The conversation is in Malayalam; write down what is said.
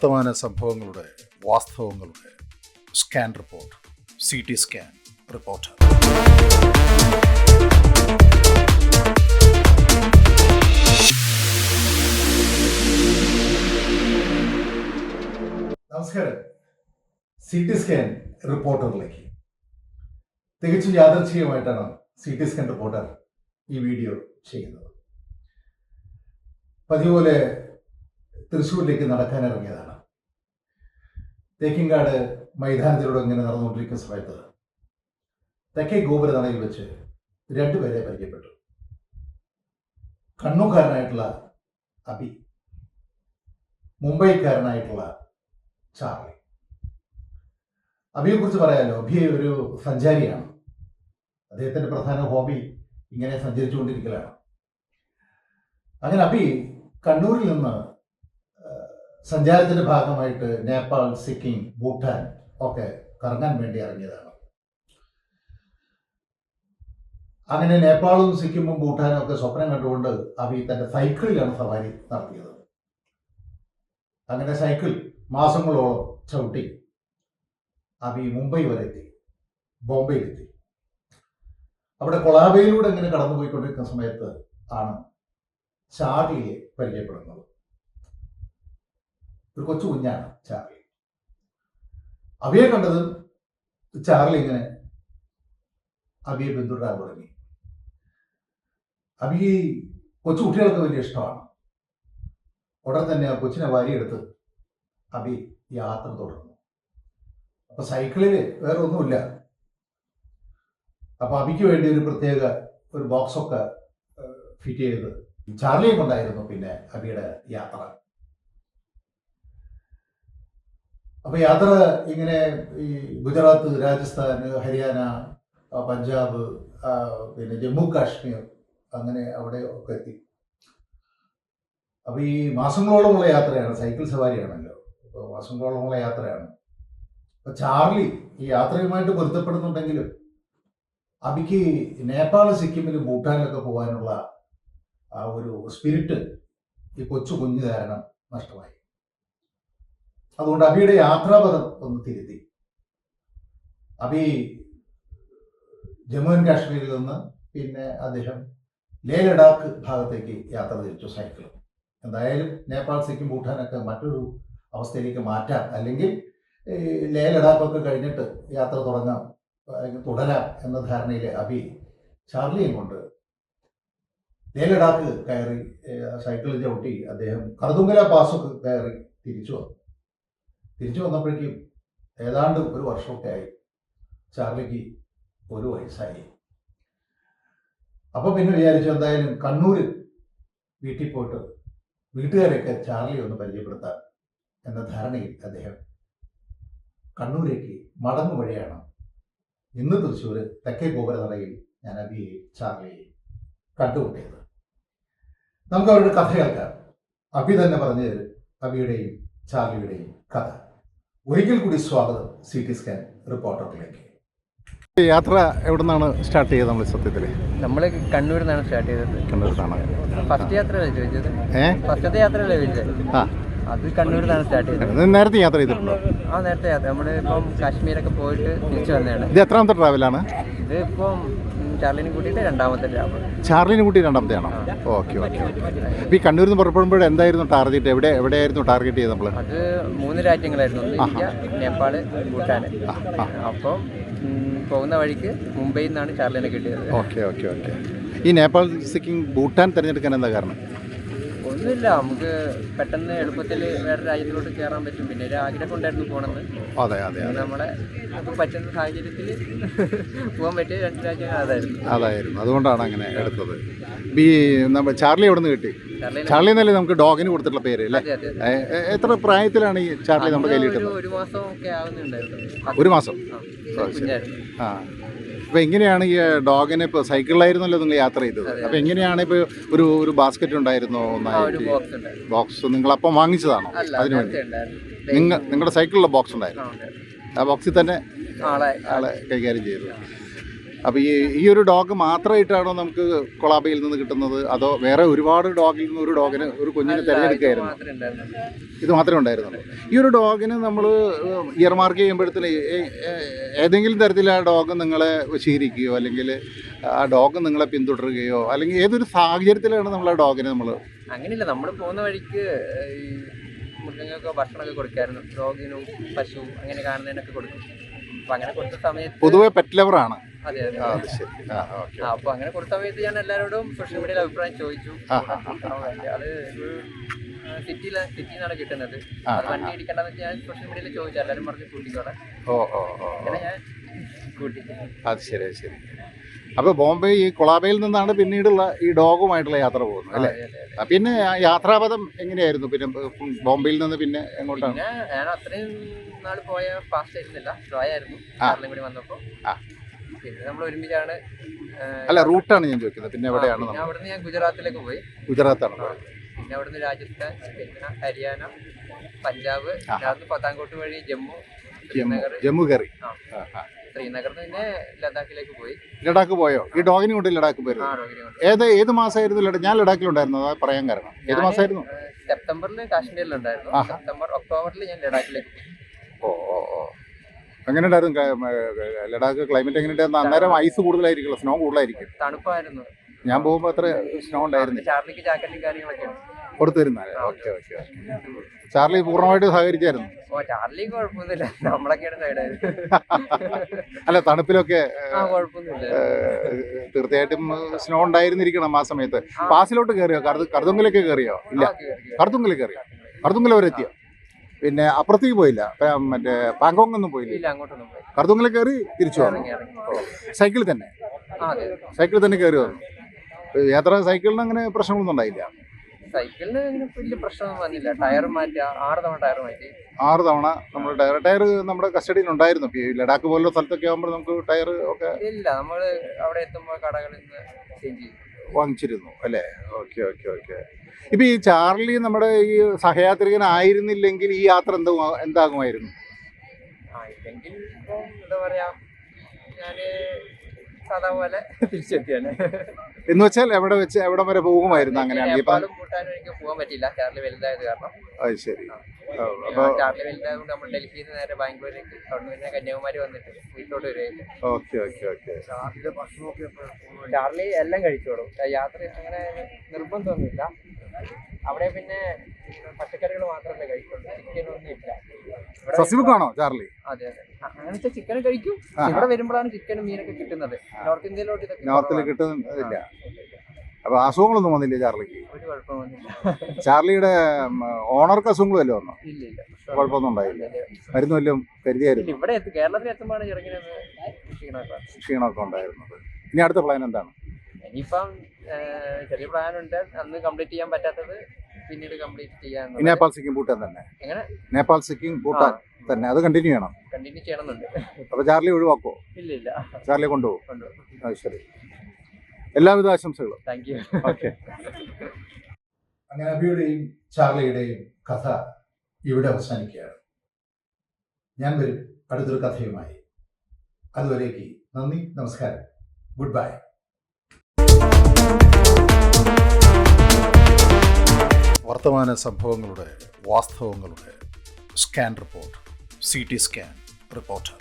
വർത്തമാന സംഭവങ്ങളുടെ വാസ്തവങ്ങളുടെ scan report C T scan report. നമസ്കാരം. സി ടി സ്കാൻ റിപ്പോർട്ടറിലേക്ക്. തികച്ചും യാദർച്ഛികമായിട്ടാണ് സി ടി സ്കാൻ റിപ്പോർട്ടർ ഈ വീഡിയോ ചെയ്യുന്നത്. പതിപോലെ തൃശ്ശൂരിലേക്ക് നടക്കാൻ ഇറങ്ങിയതാണ് തേക്കിങ്കാട് മൈതാനത്തിലൂടെ ഇങ്ങനെ നടന്നുകൊണ്ടിരിക്കുന്ന സമയത്ത് തെക്കേ ഗോപുര നടയിൽ വെച്ച് രണ്ടുപേരെ പരിചയപ്പെട്ടു. കണ്ണൂക്കാരനായിട്ടുള്ള അബി മുംബൈക്കാരനായിട്ടുള്ള ചാർലി അബിയെ കുറിച്ച് പറയാലോ? അബി ഒരു സഞ്ചാരിയാണ്. അദ്ദേഹത്തിന്റെ പ്രധാന ഹോബി ഇങ്ങനെ സഞ്ചരിച്ചുകൊണ്ടിരിക്കലാണ്. അങ്ങനെ അബി കണ്ണൂരിൽ നിന്ന് സഞ്ചാരത്തിന്റെ ഭാഗമായിട്ട് നേപ്പാൾ സിക്കിം ഭൂട്ടാൻ ഒക്കെ കറങ്ങാൻ വേണ്ടി ഇറങ്ങിയതാണ്. അങ്ങനെ നേപ്പാളും സിക്കിമും ഭൂട്ടാനും ഒക്കെ സ്വപ്നം കണ്ടുകൊണ്ട് അവി തന്റെ സൈക്കിളിലാണ് സവാരി നടത്തിയത്. അങ്ങനെ സൈക്കിൾ മാസങ്ങളോളം ചവിട്ടി അവി മുംബൈ വരെ എത്തി ബോംബെയിലെത്തി അവിടെ കൊളാബയിലൂടെ ഇങ്ങനെ കടന്നുപോയിക്കൊണ്ടിരിക്കുന്ന സമയത്ത് ആണ് ചാടിയെ പരിചയപ്പെടുന്നത്. ഒരു കൊച്ചു കുഞ്ഞാണ് ചാർലി. അബിയെ കണ്ടതും ചാർലി ഇങ്ങനെ അബിയെ പിന്തുടരാൻ തുടങ്ങി. അബി കൊച്ചു കുട്ടികൾക്ക് വലിയ ഇഷ്ടമാണ്. ഉടൻ തന്നെ ആ കൊച്ചിനെ വാരിയെടുത്ത് അബി യാത്ര തുടർന്നു. അപ്പൊ സൈക്കിളിൽ വേറെ ഒന്നുമില്ല അപ്പൊ അബിക്ക് വേണ്ടി ഒരു പ്രത്യേക ഒരു ബോക്സൊക്കെ ഫിറ്റ് ചെയ്ത് ചാർലിയെ കൊണ്ടായിരുന്നു പിന്നെ അബിയുടെ യാത്ര. അപ്പൊ യാത്ര ഇങ്ങനെ ഈ ഗുജറാത്ത് രാജസ്ഥാൻ ഹരിയാന പഞ്ചാബ് പിന്നെ ജമ്മു കാശ്മീർ അങ്ങനെ അവിടെ ഒക്കെ എത്തി. അപ്പൊ ഈ മാസങ്ങളോളമുള്ള യാത്രയാണ് സൈക്കിൾ സവാരിയാണല്ലോ. അപ്പോൾ മാസങ്ങളോളമുള്ള യാത്രയാണ്. അപ്പൊ ചാർലി ഈ യാത്രയുമായിട്ട് പൊരുത്തപ്പെടുന്നുണ്ടെങ്കിലും അബിക്ക് നേപ്പാൾ സിക്കിമിലും ഭൂട്ടാനിലൊക്കെ പോകാനുള്ള ആ ഒരു സ്പിരിറ്റ് ഈ കൊച്ചു കുഞ്ഞു കാരണം നഷ്ടമായി. അതുകൊണ്ട് അബിയുടെ യാത്രാപഥം ഒന്ന് തിരുത്തി. അബി ജമ്മു ആൻഡ് കാശ്മീരിൽ നിന്ന് പിന്നെ അദ്ദേഹം ലേ ലഡാക്ക് ഭാഗത്തേക്ക് യാത്ര തിരിച്ചു സൈക്കിൾ. എന്തായാലും നേപ്പാൾ സിക്കിം ഭൂട്ടാനൊക്കെ മറ്റൊരു അവസ്ഥയിലേക്ക് മാറ്റാം. അല്ലെങ്കിൽ ലേ ലഡാക്കൊക്കെ കഴിഞ്ഞിട്ട് യാത്ര തുടങ്ങാം അല്ലെങ്കിൽ തുടരാം എന്ന ധാരണയിൽ അബി ചാർലിയും കൊണ്ട് ലേ ലഡാക്ക് കയറി സൈക്കിൾ ചവിട്ടി അദ്ദേഹം കറുതുങ്കല പാസൊക്കെ കയറി തിരിച്ചു വന്നു. തിരിച്ചു വന്നപ്പോഴേക്കും ഏതാണ്ട് ഒരു വർഷമൊക്കെ ആയി. ചാർലിക്ക് ഒരു വയസ്സായി. അപ്പൊ പിന്നെ വിചാരിച്ചു എന്തായാലും കണ്ണൂരിൽ വീട്ടിൽ പോയിട്ട് വീട്ടുകാരെയൊക്കെ ചാർലി ഒന്ന് പരിചയപ്പെടുത്താം എന്ന ധാരണയിൽ അദ്ദേഹം കണ്ണൂരേക്ക് മടങ്ങു വഴിയാണ്. ഇന്ന് തൃശ്ശൂർ തെക്കേ ഗോപുരനടയിൽ ഞാൻ അബിയെ ചാർലിയെ കണ്ടുമുട്ടിയത്. നമുക്ക് അവരുടെ കഥ കേൾക്കാം. അബി തന്നെ പറഞ്ഞു തരും അബിയുടെയും ചാർലിയുടെയും കഥ. ഒരിക്കൽ കൂടി സ്വാഗതം സി ടി സ്കാൻ റിപ്പോർട്ടറിലേക്ക്. യാത്ര എവിടെ നിന്നാണ് സ്റ്റാർട്ട് ചെയ്തത് നമ്മൾ സത്യത്തിൽ നമ്മൾ കണ്ണൂരിൽ നിന്നാണ് സ്റ്റാർട്ട് ചെയ്തത്. കണ്ണൂരിലാണ് ഫസ്റ്റ് യാത്രയല്ലേ ചോദിച്ചത്? ഫസ്റ്റത്തെ യാത്രയല്ലേ ചോദിച്ചത്? ആ. അത് കണ്ണൂരിൽ നിന്നാണ് സ്റ്റാർട്ട് ചെയ്തത്. നേരത്തെ യാത്ര ചെയ്തിട്ടുണ്ടോ? ആ നേരത്തെ യാത്ര. നമ്മൾ ഇപ്പം കാശ്മീരൊക്കെ പോയിട്ട് തിരിച്ചു വന്നതാണ്. ഇത് എത്രാമത്തെ ട്രാവലാണ് ഇത് ഇപ്പം ചാർലിനെ കൂട്ടിയിട്ട് രണ്ടാമത്തെ ചാർലിനെ കൂട്ടി രണ്ടാമത്തെയാണോ? Okay okay okay. അപ്പോൾ ഈ കണ്ണൂരിൽ നിന്ന് പുറപ്പെടുമ്പോൾ എന്തായിരുന്നു ടാർഗറ്റ്? എവിടെ എവിടെയായിരുന്നു ടാർഗറ്റ് ചെയ്ത് നമ്മൾ അത് മൂന്ന് രാജ്യങ്ങളായിരുന്നു. ഒന്ന് ഇന്ത്യ നേപ്പാൾ ഭൂട്ടാൻ ആ ആ. അപ്പം ഉം, പോകുന്ന വഴിക്ക് മുംബൈയിൽ നിന്നാണ് ചാർലിനെ കിട്ടിയത്. Okay okay okay. ഈ നേപ്പാൾ സിക്കിംഗ് ഭൂട്ടാൻ തിരഞ്ഞെടുക്കാൻ എന്താ കാരണം? ഒന്നുമില്ല. നമുക്ക് പെട്ടെന്ന് എളുപ്പത്തിൽ വേറെ രാജ്യത്തിലോട്ട് കയറാൻ പറ്റും. പിന്നെ ഒരു ആഗ്രഹം ഉണ്ടായിരുന്നു പോകണമെന്ന്. അതെ അതെ നമ്മളെ ഇപ്പം പറ്റുന്ന സാഹചര്യത്തിൽ പോകാൻ പറ്റിയ രണ്ട് രാജ്യങ്ങൾ അതായിരുന്നു. അതായിരുന്നു. അതുകൊണ്ടാണ് അങ്ങനെ എടുത്തത്. ബി നമ്മൾ ചാർലി എവിടെ നിന്ന് കിട്ടി? ചാർലി എന്നല്ലേ? നമുക്ക് ഡോഗിന് കൊടുത്തിട്ടുള്ള പേര് അല്ലേ? അതെ അതെ ഏ, ഏ, എത്ര പ്രായത്തിലാണ് ഈ ചാർലി നമ്മുടെ കയ്യിൽ ഒരു കിട്ടുന്നത് ഒരു മാസം ഒക്കെ ആവുന്നുണ്ടായിരുന്നു. ഒരു മാസം. ആ, കുഞ്ഞായിരുന്നു. ആ. അപ്പോൾ എങ്ങനെയാണ് ഈ ഡോഗിനെ ഇപ്പോൾ സൈക്കിളിലായിരുന്നല്ലോ നിങ്ങൾ യാത്ര ചെയ്തത്. അപ്പോൾ എങ്ങനെയാണ് ഇപ്പോൾ ഒരു ഒരു ബാസ്ക്കറ്റ് ഉണ്ടായിരുന്നോ ഒന്നായിട്ട്? ബോക്സ് നിങ്ങൾ അപ്പം വാങ്ങിച്ചതാണോ? അതിനു വേണ്ടി. നിങ്ങൾ നിങ്ങളുടെ സൈക്കിളിലെ ബോക്സ് ഉണ്ടായിരുന്നു ആ, ഉണ്ടായിരുന്നു. ആ ബോക്സിൽ തന്നെ ആളെ ആളെ കൈകാര്യം ചെയ്തു. അപ്പോൾ ഈ ഈ ഒരു ഡോഗ് മാത്രമായിട്ടാണോ നമുക്ക് കൊളാബയിൽ നിന്ന് കിട്ടുന്നത്? അതോ വേറെ ഒരുപാട് ഡോഗിൽ നിന്ന് ഒരു ഡോഗിന് ഒരു കുഞ്ഞിനെ തിരഞ്ഞെടുക്കുകയായിരുന്നു മാത്രമേ ഉണ്ടായിരുന്നുള്ളൂ. ഇത് മാത്രമേ ഉണ്ടായിരുന്നുള്ളൂ. ഈ ഒരു ഡോഗിന് നമ്മൾ ഇയർ മാർക്ക് ചെയ്യുമ്പോഴത്തേന് ഏതെങ്കിലും തരത്തിൽ ആ ഡോഗ് നിങ്ങളെ ശീലിക്കുകയോ അല്ലെങ്കിൽ ആ ഡോഗ് നിങ്ങളെ പിന്തുടരുകയോ അല്ലെങ്കിൽ ഏതൊരു സാഹചര്യത്തിലാണ് നമ്മൾ ആ ഡോഗിനെ നമ്മൾ അങ്ങനെയില്ല നമ്മൾ പോകുന്ന വഴിക്ക് ഈ മൃഗങ്ങൾക്ക് ഭക്ഷണമൊക്കെ കൊടുക്കായിരുന്നു. ഡോഗിനും പശു അങ്ങനെ കാണുന്നതിനൊക്കെ കൊടുക്കും. അപ്പം അങ്ങനെ കൊടുത്ത സമയത്ത് പൊതുവെ പെറ്റ് ലവറാണ് അതെ അതെ. അപ്പൊ അങ്ങനെ കൊടുത്ത സമയത്ത് ഞാൻ എല്ലാവരോടും സോഷ്യൽ മീഡിയയിൽ അഭിപ്രായം ചോദിച്ചു? അത് സിറ്റിയിൽ സിറ്റിയിൽ നിന്നാണ് കിട്ടുന്നത്. അത് വണ്ടി ഇടിക്കണ്ടെന്ന് വെച്ച് ഞാൻ സോഷ്യൽ മീഡിയയിൽ ചോദിച്ചു. എല്ലാവരും പറഞ്ഞ് കൂട്ടിക്കോടെ ഓ ഓ. അങ്ങനെ ഞാൻ കൂട്ടി. അത് ശരി ശരി. അപ്പോൾ ബോംബെ ഈ കൊളാബയിൽ നിന്നാണ് പിന്നീടുള്ള ഈ ഡോഗുമായിട്ടുള്ള യാത്ര പോകുന്നത് അല്ലേ? പിന്നെ യാത്രാപഥം എങ്ങനെയായിരുന്നു? പിന്നെ ബോംബെയിൽ നിന്ന് പിന്നെ എങ്ങോട്ടാണ്? ഞാൻ അത്രയും നാൾ പോയ ഫാസ്റ്റ് ആയിരുന്നില്ല. സ്ലോ ആയിരുന്നു. ആ. പിന്നെ നമ്മൾ ഒരുമിച്ചാണ് അല്ല റൂട്ടാണ് ഞാൻ ചോദിക്കുന്നത്. പിന്നെ എവിടെയാണ് പിന്നെ നമ്മൾ അവിടുന്ന് ഞാൻ ഗുജറാത്തിലേക്ക് പോയി. ഗുജറാത്താണ്. പോയത് പിന്നെ അവിടുന്ന് രാജസ്ഥാൻ പിന്നെ ഹരിയാന പഞ്ചാബ്. പിന്നെ അവിടുന്ന് പത്താൻകോട്ട് വഴി ജമ്മു ജമ്മു ശ്രീനഗർ. ജമ്മു കയറി. ആ. ശ്രീനഗറിൽ നിന്ന് പിന്നെ ലഡാക്കിലേക്ക് പോയി. ലഡാക്ക് പോയോ? ഈ ഡോഗിനെ കൊണ്ട് ലഡാക്ക് ആ പോയിരുന്നു കൊണ്ട്. ഏത് ഏത് മാസമായിരുന്നു ലഡാക്ക്? ഞാൻ ലഡാക്കിലുണ്ടായിരുന്നു അതാ പറയാൻ കാരണം. ഏത് ഞാൻ, മാസമായിരുന്നു? സെപ്റ്റംബറിൽ കാശ്മീരിലുണ്ടായിരുന്നു. ആഹാ. സെപ്റ്റംബർ ഒക്ടോബറിൽ ഞാൻ ലഡാക്കിലേക്ക് പോയി. ഓ ഓ ഓ. എങ്ങനെയുണ്ടായിരുന്നു ഉണ്ടായിരുന്നു ലഡാക്ക് ക്ലൈമറ്റ് എങ്ങനെയുണ്ടായിരുന്നു? അന്നേരം ഐസ് കൂടുതലായിരിക്കും സ്നോ കൂടുതലായിരിക്കും. തണുപ്പായിരുന്നു. ഞാൻ പോകുമ്പോൾ അത്ര സ്നോ ഉണ്ടായിരുന്നു ചാർലിക്ക് ജാക്കറ്റും കാര്യങ്ങളൊക്കെ കൊടുത്തിരുന്നാലേ. ഓക്കെ ഓക്കെ ചാർലി പൂർണമായിട്ട് സഹകരിച്ചായിരുന്നു. ഓ ചാർലി കുഴപ്പമൊന്നുമില്ല. നമ്മളൊക്കെയാണ് സൈഡായത്. അല്ല തണുപ്പിലൊക്കെ തീർച്ചയായിട്ടും സ്നോ ഉണ്ടായിരുന്നിരിക്കണം ആ സമയത്ത്. പാസിലോട്ട് കയറിയോ കറുതുങ്കിലൊക്കെ കറുതുങ്കലേക്ക് കയറിയോ ഇല്ല. ആ, കേറി, കേറി. കയറിയോ കറുതുങ്കൽ വരെ എത്തിയോ? പിന്നെ അപ്പുറത്തേക്ക് പോയില്ല. മറ്റേ പാങ്കോങ് ഒന്നും പോയില്ല. കറുതുങ്കൽ കയറി തിരിച്ചു വന്നു. ഇറങ്ങി തന്നെ. സൈക്കിളിൽ സൈക്കിൾ തന്നെ കയറി വന്നു. യാത്ര സൈക്കിളിന് അങ്ങനെ പ്രശ്നങ്ങളൊന്നും ഉണ്ടായില്ല. സൈക്കിളിന് വലിയ പ്രശ്നമൊന്നും വന്നില്ല. ടയർ മാറ്റി ആറ് തവണ ടയർ മാറ്റി. ആറ് തവണ നമ്മൾ ടയർ ടയർ നമ്മുടെ കസ്റ്റഡിയിൽ ഉണ്ടായിരുന്നു ഈ ലഡാക്ക് പോലുള്ള സ്ഥലത്തൊക്കെ ആകുമ്പോൾ നമുക്ക് ടയർ ഒക്കെ ഇല്ല നമ്മൾ അവിടെ എത്തുമ്പോൾ കടകളിൽ നിന്ന് ചേഞ്ച് ചെയ്യും വാങ്ങിച്ചിരുന്നു അല്ലേ? Okay okay okay. ഇപ്പൊ ഈ ചാർലി നമ്മുടെ ഈ സഹയാത്രികനായിരുന്നില്ലെങ്കിൽ ഈ യാത്ര എന്താ എന്താകുമായിരുന്നു? ഇല്ലെങ്കിൽ ഇപ്പം എന്താ പറയാ ഞാൻ സാധാ പോലെ തിരിച്ചെത്തിയാണ്. എന്ന് വെച്ചാൽ എവിടെ വെച്ച് എവിടെ വരെ പോകുമായിരുന്നു അങ്ങനെയാണെങ്കിൽ? പോകാൻ പറ്റില്ല ചാർലി വലുതായത് കാരണം. അത് ശരി. നമ്മൾ ഡൽഹിയിൽ നിന്ന് നേരെ ബാംഗ്ലൂരിലേക്ക് കന്യാകുമാരി വന്നിട്ട് വീട്ടിലോട്ട് വരികയില്ല ഓക്കെ ഓക്കെ ഓക്കെ. ചാർലി എല്ലാം കഴിച്ചോളൂ. യാത്ര അങ്ങനെ നിർബന്ധമൊന്നുമില്ല. അവിടെ പിന്നെ പച്ചക്കറികൾ മാത്രമേ കഴിക്കുള്ളൂ. ചിക്കൻ ഒന്നും ഇല്ല. സസ്യബുക്കാണോ ചാർലി അതെ അതെ. അങ്ങനത്തെ ചിക്കൻ കഴിക്കും. ഇവിടെ വരുമ്പോഴാണ് ചിക്കനും മീനൊക്കെ കിട്ടുന്നത്. നോർത്ത് ഇന്ത്യയിലോട്ട് ഇതൊക്കെ നോർത്തിൽ കിട്ടുന്നില്ല. അപ്പൊ അസുഖങ്ങളൊന്നും വന്നില്ല ചാർലിക്ക്? ചാർലിയുടെ ഓണർക്ക് അസുഖങ്ങൾ വല്ലതും വന്നോ കുഴപ്പമൊന്നും ഉണ്ടായില്ല. മരുന്ന് വല്ലതും കരുതിയായിരുന്നു? ഇവിടെ കേരളത്തിൽ എത്തുമ്പോഴാണ് ക്ഷീണമൊക്കെ. ഉണ്ടായിരുന്നത്. ഇനി അടുത്ത പ്ലാൻ എന്താണ്? ഇനിയിപ്പം ചെറിയ പ്ലാൻ ഉണ്ട്. അന്ന് കംപ്ലീറ്റ് ചെയ്യാൻ പറ്റാത്തത് പിന്നീട് കംപ്ലീറ്റ് ചെയ്യാൻ നേപ്പാൾ സിക്കിം ഭൂട്ടാൻ തന്നെ. എങ്ങനെ? നേപ്പാൾ സിക്കിം ഭൂട്ടാൻ തന്നെ. അത് കണ്ടിന്യൂ ചെയ്യണം. കണ്ടിന്യൂ ചെയ്യണമെന്നുണ്ട്. അപ്പൊ ചാർലി ഒഴിവാക്കോ ഇല്ല ഇല്ല. ചാർലി കൊണ്ടുപോകും. കൊണ്ടുപോകും. ശരി. എല്ലാവിധ ആശംസകളും. താങ്ക് യു ഓക്കെ അങ്ങനെ അബിയുടെയും ചാർലിയുടെയും കഥ ഇവിടെ അവസാനിക്കുകയാണ്. ഞാൻ വരും. അടുത്തൊരു കഥയുമായി. അതുവരേക്ക് നന്ദി നമസ്കാരം. ഗുഡ് ബൈ വർത്തമാന സംഭവങ്ങളുടെ വാസ്തവങ്ങളുടെ scan report C T scan reporter